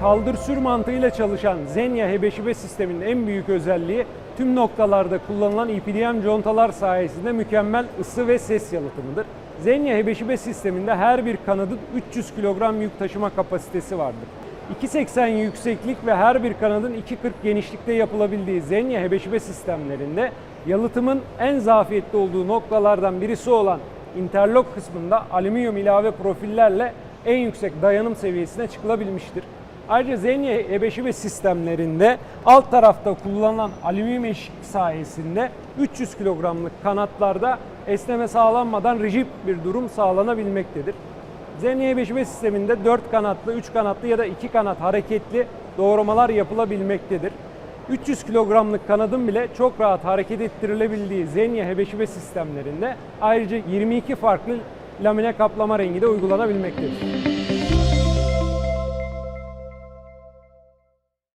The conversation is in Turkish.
kaldır sür mantığıyla çalışan Xenia Hebeşibe sisteminin en büyük özelliği tüm noktalarda kullanılan EPDM contalar sayesinde mükemmel ısı ve ses yalıtımıdır. Xenia Hebeşibe sisteminde her bir kanadın 300 kilogram yük taşıma kapasitesi vardır. 2.80 yükseklik ve her bir kanadın 2.40 genişlikte yapılabildiği Xenia Hebeşibe sistemlerinde yalıtımın en zafiyetli olduğu noktalardan birisi olan interlock kısmında alüminyum ilave profillerle en yüksek dayanım seviyesine çıkılabilmiştir. Ayrıca Xenia Hebeşibe sistemlerinde alt tarafta kullanılan alüminyum eşik sayesinde 300 kilogramlık kanatlarda esneme sağlanmadan rigid bir durum sağlanabilmektedir. Xenia Hebeşibe sisteminde 4 kanatlı, 3 kanatlı ya da 2 kanat hareketli doğramalar yapılabilmektedir. 300 kilogramlık kanadın bile çok rahat hareket ettirilebildiği Xenia Hebeşibe sistemlerinde ayrıca 22 farklı lamine kaplama rengi de uygulanabilmektedir.